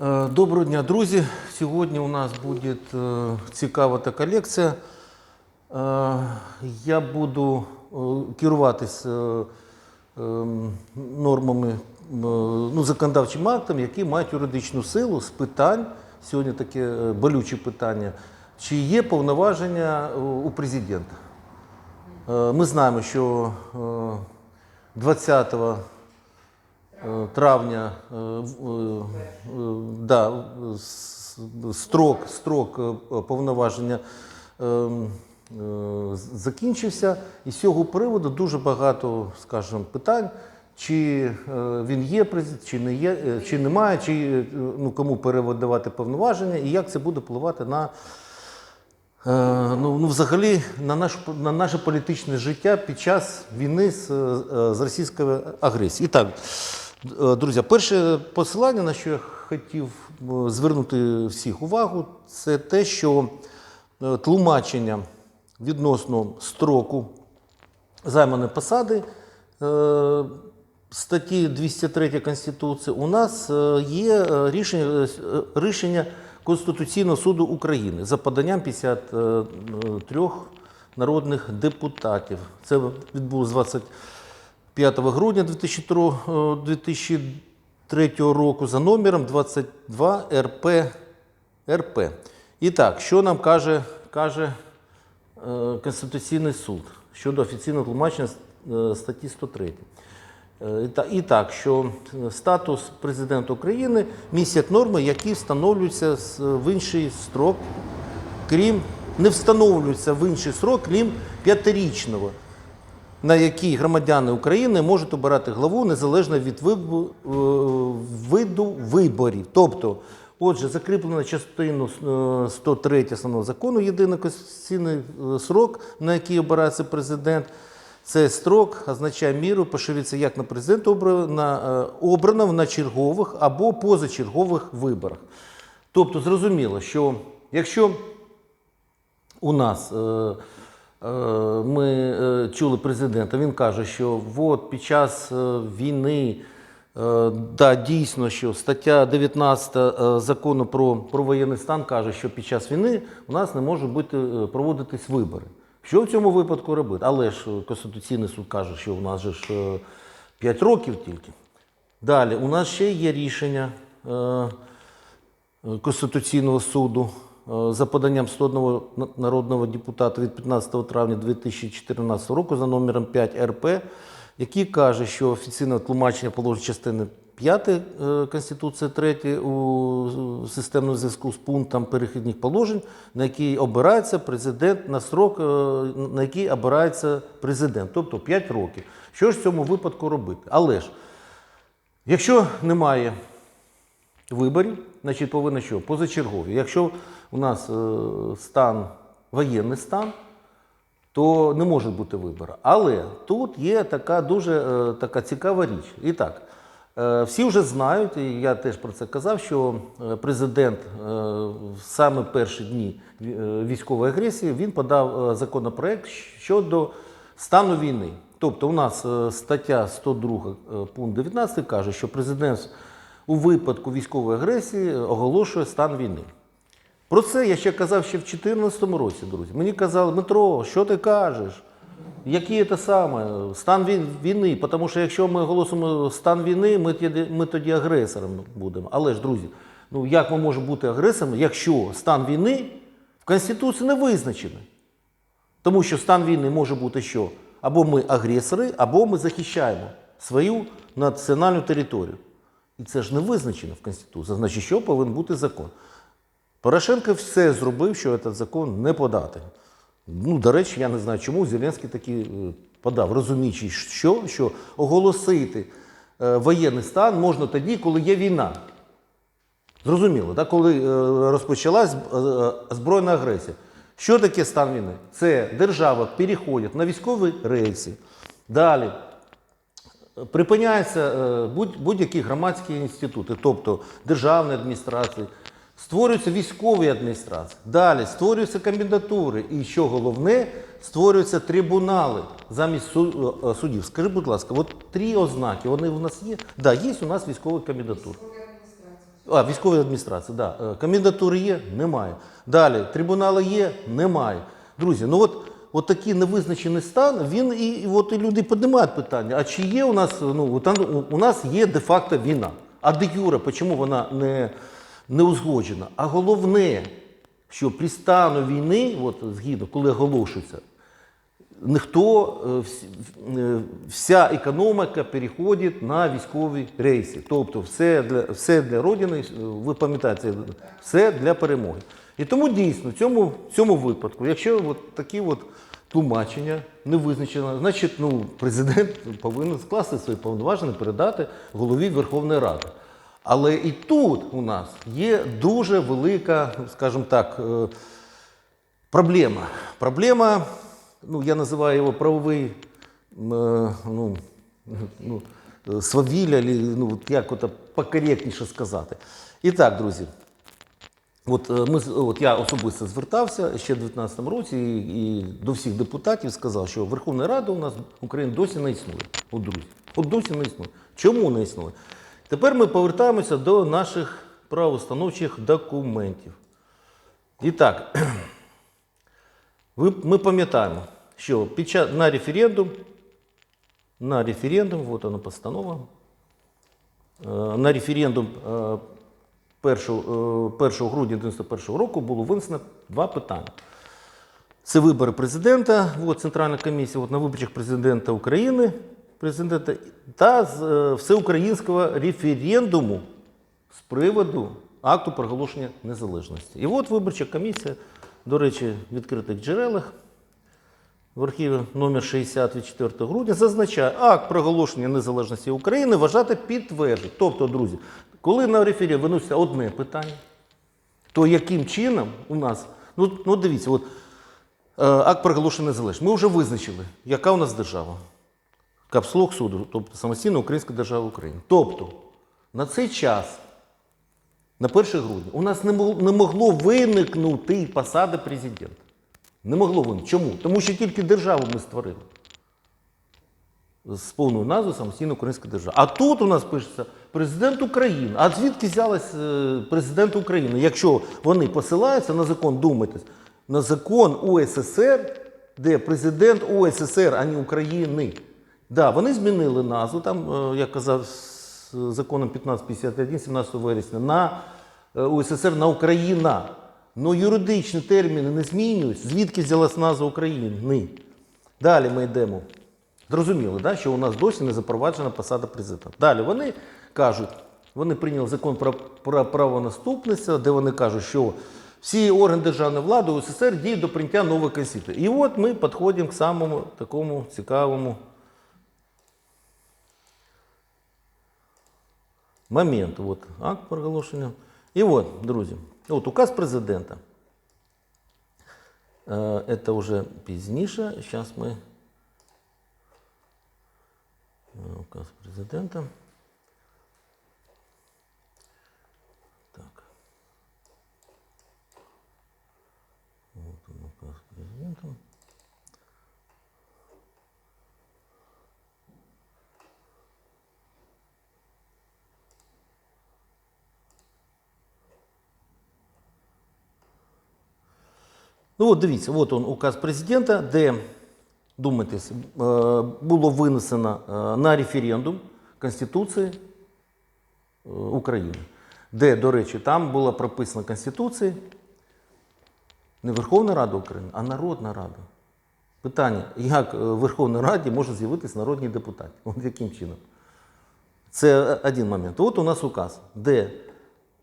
Е, Доброго дня, друзі. Сьогодні у нас буде е, цікава така лекція. Е, Я буду керуватись нормами, ну, законодавчим актом, які мають юридичну силу з питань. Сьогодні таке болюче питання. Чи є повноваження у президента? Ми знаємо, що е, 20 е, травня е, в- е, е, да, строк, строк повноваження закінчився. І з цього приводу дуже багато, скажімо, питань. Чи він є президент, чи не є, чи немає, чи ну, кому переводувати повноваження, і як це буде впливати на ну, ну, взагалі на, наш, на наше політичне життя під час війни з, з російською агресією. І так, друзі, перше посилання, на що я хотів е, звернути всіх увагу, це те, що е, тлумачення відносно строку займаної посади е, статті 203 Конституції у нас е, є е, рішення, е, рішення Конституційного суду України за поданням 53 народних депутатів. Це відбулося 25 грудня 2003, е, 2003 року за номером 22 РП. РП. І так, що нам каже, каже е, Конституційний суд щодо офіційного тлумачення е, статті 103. Е, і так, що статус президента України містять норми, які встановлюються в інший строк, крім не встановлюються в інший строк, крім п'ятирічного, на який громадяни України можуть обирати главу незалежно від е, виду виборів. Тобто, отже, закріплено частину е, 103 основного закону єдиний конституційний е, срок, на який обирається президент. Цей строк означає міру поширюється як на президента обра- на, е, на чергових або позачергових виборах. Тобто, зрозуміло, що якщо у нас е, е, ми е, чули президента, він каже, що от під час е, війни, е, да, дійсно, що стаття 19 е, закону про, про воєнний стан каже, що під час війни у нас не можуть бути е, проводитись вибори. Що в цьому випадку робити? Але ж е, Конституційний суд каже, що у нас же ж е, 5 років тільки. Далі, у нас ще є рішення. е, Конституційного суду е, за поданням 101 народного депутата від 15 травня 2014 року за номером 5 РП, який каже, що офіційне тлумачення положень частини 5 е, Конституції 3 у системному зв'язку з пунктом перехідних положень, на який обирається президент на строк, е, на який обирається президент, тобто 5 років. Що ж в цьому випадку робити? Але ж, якщо немає виборів, значить повинно що? Позачергові. Якщо у нас е, стан, воєнний стан, то не може бути вибору. Але тут є така дуже е, така цікава річ. І так, е, всі вже знають, і я теж про це казав, що президент в саме перші дні військової агресії він подав законопроект щодо стану війни. Тобто, у нас стаття 102 е, пункт 19 каже, що президент у випадку військової агресії оголошує стан війни. Про це я ще казав ще в 2014 році, друзі. Мені казали, Дмитро, що ти кажеш? Який це саме стан війни? Тому що якщо ми оголосимо стан війни, ми тоді, ми тоді агресором будемо. Але ж, друзі, ну як ми можемо бути агресором, якщо стан війни в Конституції не визначений? Тому що стан війни може бути що? Або ми агресори, або ми захищаємо свою національну територію. І це ж не визначено в Конституції. Значить, що повинен бути закон. Порошенко все зробив, що цей закон не подати. Ну, до речі, я не знаю, чому Зеленський таки е, подав, розуміючи, що, що оголосити е, воєнний стан можна тоді, коли є війна. Зрозуміло, так? коли е, розпочалась збройна агресія. Що таке стан війни? Це держава переходить на військові рейси. Далі припиняються е, будь- будь-які громадські інститути, тобто державні адміністрації, створюються військові адміністрації. Далі створюються комендатури. І що головне, створюються трибунали замість е, судів. Скажи, будь ласка, от три ознаки, вони в нас є? Так, да, є у нас військові комендатури. А, військової адміністрації, да. Е, Комендатури є? Немає. Далі, трибунали є? Немає. Друзі, ну от, от такий невизначений стан, він і, і, от, і люди піднімають питання, а чи є у нас, ну, у нас є де-факто війна. А де юре, чому вона не, не узгоджена? А головне, що при стану війни, от, згідно, коли оголошується, ніхто, е, е, вся економіка переходить на військові рейси. Тобто все для, все для Родини, е, ви пам'ятаєте, все для перемоги. І тому дійсно в цьому, цьому випадку, якщо от такі от тлумачення не визначено, значить ну, президент повинен скласти свої повноваження, передати голові Верховної Ради. Але і тут у нас є дуже велика, скажімо так, е, Проблема. Проблема, ну, я називаю його правовий е, ну, ну, е, свавілля, ну, як покоректніше сказати. І так, друзі, от, е, ми, от я особисто звертався ще в 2019 році і, і до всіх депутатів сказав, що Верховна Рада у нас України досі не існує. От, друзі, от досі не існує. Чому не існує? Тепер ми повертаємося до наших правоустановчих документів. І так, ми пам'ятаємо, що під час, на референдум, на референдум, от вона постанова, е, на референдум е, 1, е, 1 грудня 1991 року було винесено два питання. Це вибори президента, от Центральна комісія, от на виборах президента України, президента, та з е, всеукраїнського референдуму з приводу акту проголошення незалежності. І от виборча комісія, до речі, в відкритих джерелах в архіві номер 60 від 4 грудня зазначає, акт проголошення незалежності України вважати підтверджує. Тобто, друзі, коли на рефері виноситься одне питання, то яким чином у нас, ну, ну дивіться, от, е, акт проголошення незалежності. Ми вже визначили, яка у нас держава. Капслог суду, тобто самостійна Українська держава України. Тобто, на цей час, на 1 грудня, у нас не могло, не могло виникнути посади президента. Не могло виникнути. Чому? Тому що тільки державу ми створили. З повною назвою самостійна Українська держава. А тут у нас пишеться президент України. А звідки взялась е, президент України? Якщо вони посилаються на закон, думайтесь, на закон УССР, де президент УССР, а не України. Да, вони змінили назву, там, е, як казав з законом 1551 17 вересня, на е, УССР на Україна. Ну юридичні терміни не змінюються. Звідки взялась назва України? Далі ми йдемо. Зрозуміло, да, що у нас досі не запроваджена посада президента. Далі вони кажуть, вони прийняли закон про, про правонаступництво, де вони кажуть, що всі органи державної влади УССР діють до прийняття нової конституції. І от ми підходимо к самому такому цікавому моменту. От акт проголошення. І от, друзі, от указ президента. Е, Це вже пізніше. Зараз ми Указ президента. Так. Вот он, указ президента. Ну от дивіться, от он указ президента, де, думайтесь, е, було винесено е, на референдум Конституції е, України, де, до речі, там була прописана Конституція не Верховна Рада України, а Народна Рада. Питання, як в Верховній Раді може з'явитися народні депутати? От яким чином? Це один момент. От у нас указ, де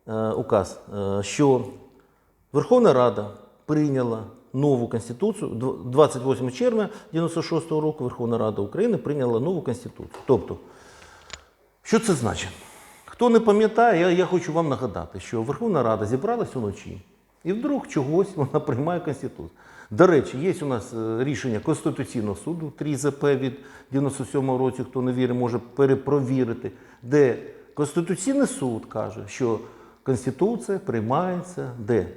е, указ, що Верховна Рада прийняла нову конституцію. 28 червня 96 року Верховна Рада України прийняла нову конституцію. Тобто, що це значить? Хто не пам'ятає, я, я хочу вам нагадати, що Верховна Рада зібралась уночі і вдруг чогось вона приймає конституцію. До речі, є у нас е, рішення Конституційного суду 3 ЗП від 97 році, хто не вірить, може перепровірити, де Конституційний суд каже, що Конституція приймається де?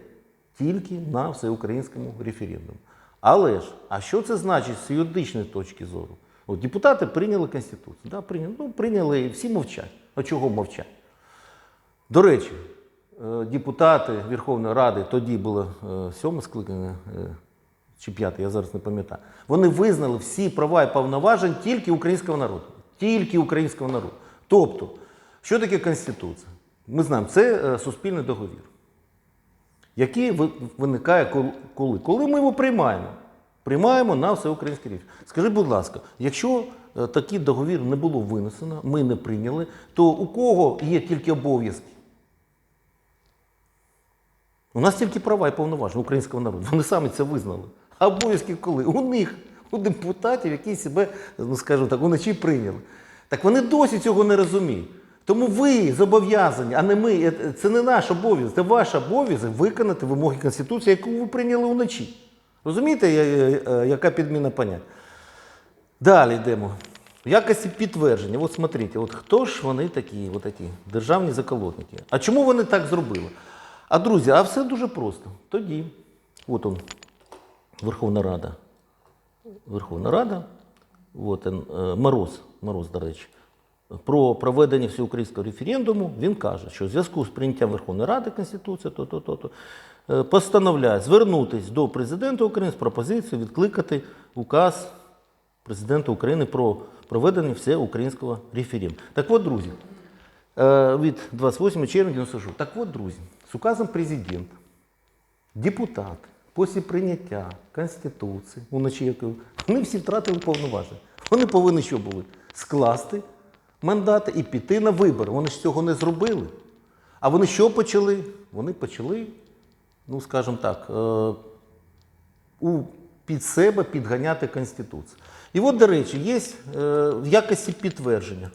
Тільки на всеукраїнському референдумі. Але ж, а що це значить з юридичної точки зору? От депутати прийняли Конституцію. Да, прийняли, ну, прийняли і всі мовчать. А чого мовчать? До речі, е, депутати Верховної Ради, тоді було е, сьоме скликання е, чи п'яте, я зараз не пам'ятаю. Вони визнали всі права і повноважень тільки українського народу. Тільки українського народу. Тобто, що таке Конституція? Ми знаємо, це суспільний договір, який ви- виникає коли? Коли ми його приймаємо. Приймаємо на всеукраїнський рівень. Скажіть, будь ласка, якщо е, такий договір не було винесено, ми не прийняли, то у кого є тільки обов'язки? У нас тільки права і повноваження українського народу. Вони самі це визнали. А обов'язки коли? У них, у депутатів, які себе, ну скажімо так, уночі прийняли. Так вони досі цього не розуміють. Тому ви зобов'язані, а не ми. Е, Це не наш обов'язок, це ваш обов'язок виконати вимоги Конституції, яку ви прийняли вночі. Розумієте, я- яка підміна понять? Далі йдемо. В якості підтвердження. От смотрите, от хто ж вони такі, от такі державні заколотники? А чому вони так зробили? А друзі, а все дуже просто. Тоді, от он, Верховна Рада. Верховна Рада, от він, е, Мороз, Мороз, до речі, про проведення всеукраїнського референдуму, він каже, що в зв'язку з прийняттям Верховної Ради Конституції, то, то, то, то, е, постановляє звернутися до президента України з пропозицією відкликати указ президента України про проведення всеукраїнського референдуму. Так от, друзі, е, від 28 червня 96. Так от, друзі, з указом президента депутати після прийняття Конституції, уночі якої, вони всі втратили повноваження. Вони повинні що були? Скласти мандати і піти на вибори. Вони ж цього не зробили. А вони що почали? Вони почали, ну скажімо так, е, під себе підганяти Конституцію. І от, до речі, є е, в якості підтвердження.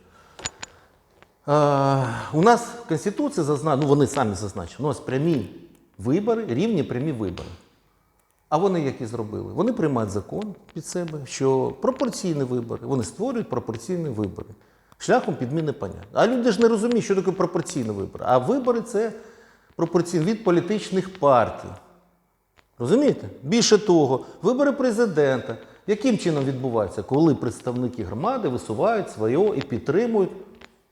Е, у нас в Конституції ну вони самі зазначили, у нас прямі вибори, рівні прямі вибори. А вони які зробили? Вони приймають закон під себе, що пропорційні вибори, вони створюють пропорційні вибори шляхом підміни понять. А люди ж не розуміють, що таке пропорційні вибори. А вибори це пропорційні від політичних партій. Розумієте? Більше того, вибори президента, яким чином відбуваються, коли представники громади висувають своє і підтримують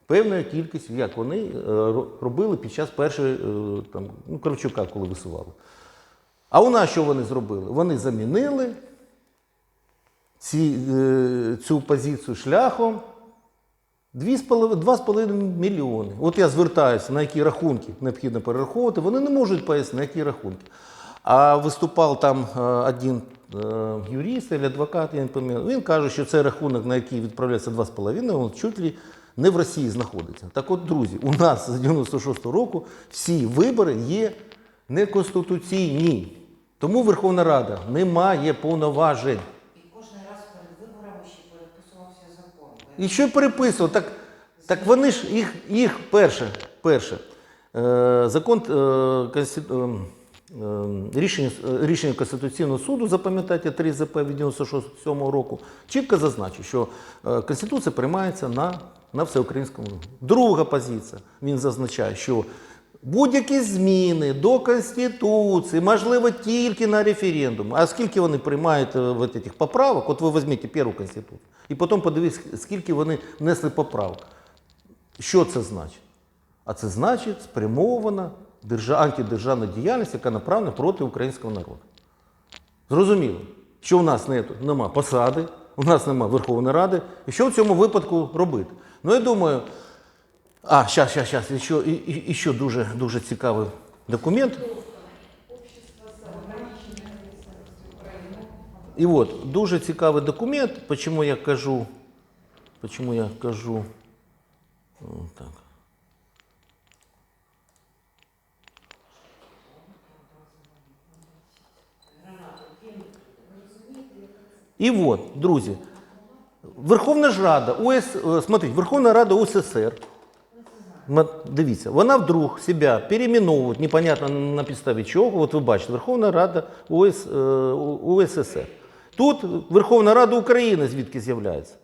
певною кількістю, як вони е, робили під час першої е, там, ну, Кравчука, коли висували. А у нас що вони зробили? Вони замінили ці, е, цю позицію шляхом 2,5 мільйони. От я звертаюся, на які рахунки необхідно перераховувати, вони не можуть пояснити, на які рахунки. А виступав там е, один е, юрист або адвокат, я не пам'ятаю, він каже, що це рахунок, на який відправляється 2,5, він чуть ли не в Росії знаходиться. Так от, друзі, у нас з 96-го року всі вибори є неконституційні. Тому Верховна Рада не має повноважень. І кожен раз перед виборами ще закон. І що переписував? Так, так вони ж їх, їх перше, перше е, закон е, конститу- е, е, рішення, е, рішення Конституційного суду, запам'ятайте 3 ЗП від 97 року, чітко зазначив, що Конституція приймається на, на всеукраїнському. Друга позиція, він зазначає, що будь-які зміни до Конституції можливо тільки на референдум. А скільки вони приймають е, вот этих поправок, от ви візьміть першу Конституцію, і потім подивіться, скільки вони внесли поправок. Що це значить? А це значить спрямована держа... антидержавна діяльність, яка направлена проти українського народу. Зрозуміло, що у нас не, нема посади, у нас нема Верховної Ради. І що в цьому випадку робити? Ну, я думаю, а, щас, щас, щас, і що, і, і, і що дуже, дуже цікавий документ. І от, дуже цікавий документ, чому я кажу, почему я кажу, о, так. І от, друзі, Верховна ж Рада, ОС, е, смотрите, Верховна Рада УССР, Ма- Дивіться, вона вдруг себе переименовує, непонятно на підставі чого. От ви бачите, Верховна Рада ОС, е, УССР. Тут Верховна Рада України звідки з'являється.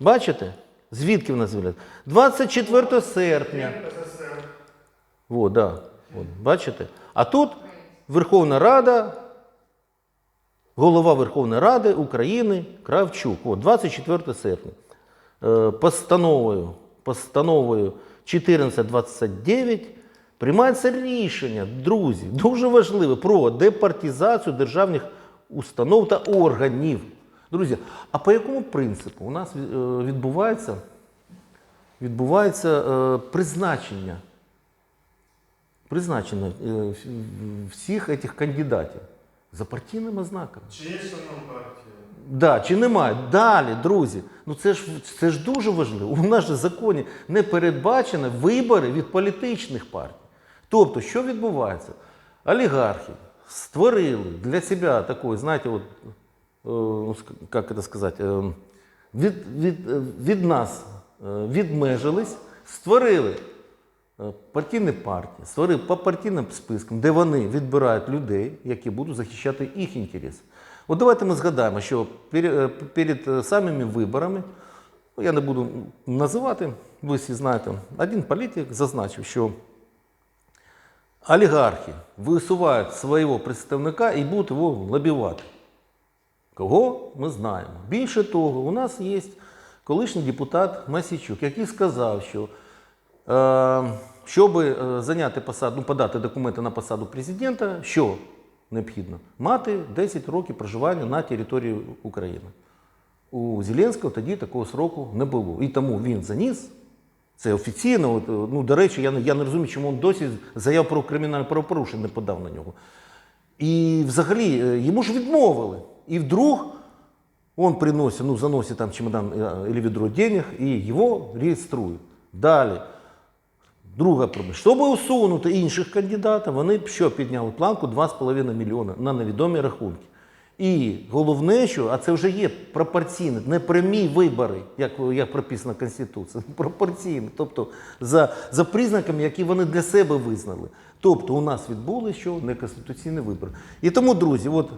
Бачите? Звідки вона з'являється? 24 серпня. О, да. От, бачите? А тут Верховна Рада, голова Верховної Ради України Кравчук. От, 24 серпня. Е, Постановою, постановою 1429 Приймається рішення, друзі, дуже важливе про департизацію державних установ та органів. Друзі, а по якому принципу у нас е, відбувається, відбувається е, призначення, призначення е, всіх цих кандидатів за партійними ознаками? Чи є членом партії? Да, чи немає? Далі, друзі, ну це ж, це ж дуже важливо. У нас же в законі не передбачено вибори від політичних партій. Тобто, що відбувається? Олігархи створили для себе такий, знаєте, от, е, ну, як це сказати, е, від, від, е, від нас відмежились, створили партійні партії, створили по партійним спискам, де вони відбирають людей, які будуть захищати їх інтереси. От давайте ми згадаємо, що е, перед е, самими виборами, ну, я не буду називати, ви всі знаєте, один політик зазначив, що олігархи висувають свого представника і будуть його лобівати. Кого ми знаємо. Більше того, у нас є колишній депутат Масічук, який сказав, що е, щоб зайняти посаду, ну, подати документи на посаду президента, що необхідно? Мати 10 років проживання на території України. У Зеленського тоді такого сроку не було. І тому він заніс. Це офіційно. Е, ну, до речі, я, не- я не розумію, чому він досі заяв про кримінальне правопорушення не подав на нього. І взагалі е, йому ж відмовили. І вдруг он приносит, ну, заносит там чемодан э, или ведро денег, и его реєструють. Далі. Друга проблема. Щоб усунути інших кандидатів, вони б що підняли планку 2,5 мільйона на невідомі рахунки. І головне, що, а це вже є пропорційне, не прямі вибори, як, як прописано в Конституції, пропорційні, тобто за, за признаками, які вони для себе визнали. Тобто у нас відбулися що неконституційні вибори. І тому, друзі, от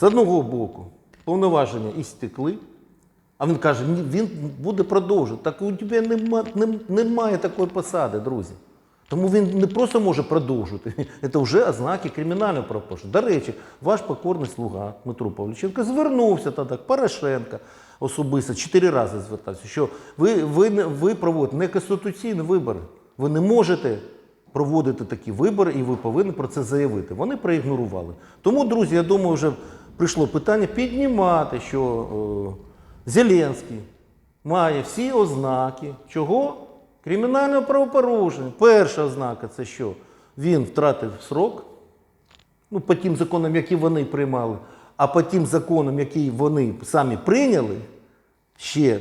з одного боку повноваження істекли, а він каже, «Ні, він буде продовжувати. Так у тебе нема, нем- немає такої посади, друзі. Тому він не просто може продовжувати, це вже ознаки кримінального правопорушення. До речі, ваш покорний слуга Дмитро Павліченко звернувся тоді Порошенка особисто, чотири рази звертався, що ви, ви, ви проводите неконституційні вибори. Ви не можете проводити такі вибори, і ви повинні про це заявити. Вони проігнорували. Тому, друзі, я думаю, вже прийшло питання піднімати, що е, Зеленський має всі ознаки чого? Кримінального правопорушення. Перша ознака це що? Він втратив срок, ну, по тим законам, які вони приймали, а по тим законам, які вони самі прийняли, ще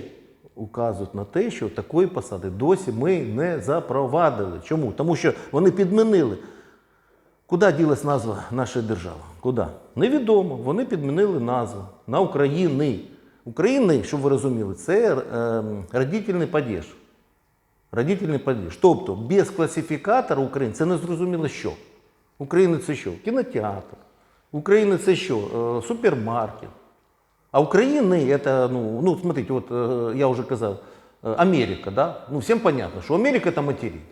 указують на те, що такої посади досі ми не запровадили. Чому? Тому що вони підмінили. Куди ділась назва нашої держави? Куди? Невідомо. Вони підмінили назву на України. України, щоб ви розуміли, це е, родительний падеж. Родительний падеж. Тобто без класифікатора України це не зрозуміло що. України це що? Кінотеатр. України це що? Е, супермаркет. А Украины это, ну, ну, смотрите, вот э, я уже сказал, э, Америка, да? Ну, всем понятно, что Америка это материк.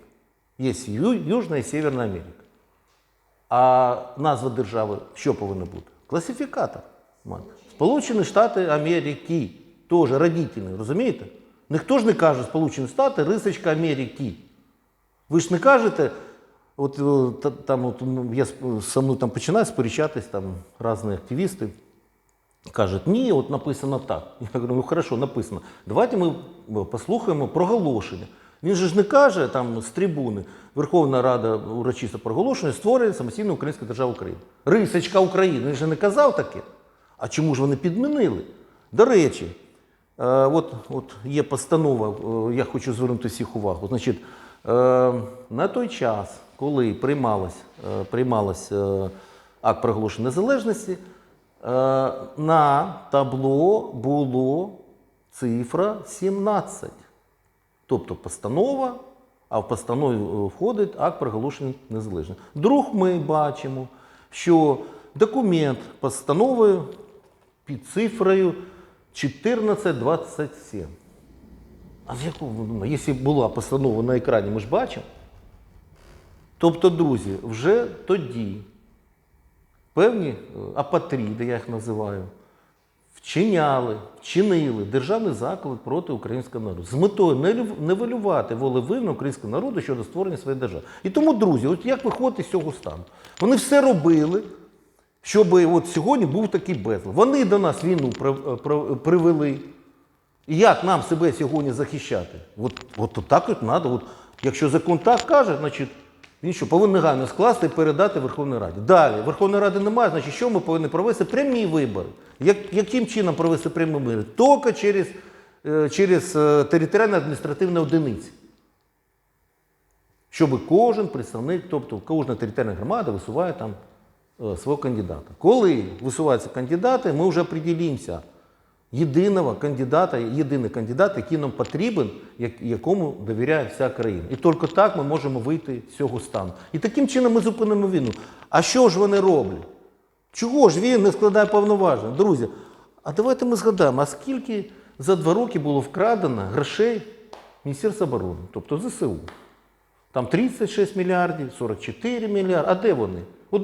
Есть Ю- Южная и Северная Америка. А назва держави що повинна бути? Класифікатор. Сполучені Штати Америки. Теж родительний, розумієте? Ніхто ж не каже Сполучені Штати, рисочка Америки. Ви ж не кажете, от е, там от, ну, я со мною там починають сперечатись там різні активісти. Кажуть, ні, от написано так. Я говорю, ну хорошо, написано. Давайте ми е, послухаємо проголошення. Він же ж не каже там з трибуни Верховна Рада урочисто проголошення створює самостійну українську державу України. Рисочка України. Він же не казав таке. А чому ж вони підмінили? До речі, е, от, от є постанова, е, я хочу звернути всіх увагу. Значить, е, на той час, коли приймалось, приймалось е, акт проголошення незалежності, на табло було цифра 17. Тобто постанова, а в постанові входить акт проголошення незалежності. Друг ми бачимо, що документ постанови під цифрою 1427. А з якого, ну, якщо була постанова на екрані, ми ж бачимо. Тобто, друзі, вже тоді певні е, апатріди, я їх називаю, вчиняли, вчинили державний заклад проти українського народу з метою не лю- волевину українського народу щодо створення своєї держави. І тому, друзі, от як виходити з цього стану? Вони все робили, щоб от сьогодні був такий безлад. Вони до нас війну при- при- привели. І як нам себе сьогодні захищати? От, от, от так от треба. От, якщо закон так каже, значить він що повинен негайно скласти і передати Верховній Раді. Далі, Верховної Ради немає, значить, що ми повинні провести? Прямі вибори. Як, яким чином провести прямі вибори? Тільки через, е, через е, територіальні адміністративні одиниці. Щоб кожен представник, тобто кожна територіальна громада висуває там е, свого кандидата. Коли висуваються кандидати, ми вже определимося єдиного кандидата, єдиний кандидат, який нам потрібен, якому довіряє вся країна. І тільки так ми можемо вийти з цього стану. І таким чином ми зупинимо війну. А що ж вони роблять? Чого ж він не складає повноважень? Друзі, а давайте ми згадаємо, а скільки за два роки було вкрадено грошей Міністерства оборони, тобто ЗСУ? Там 36 мільярдів, 44 мільярди. А де вони?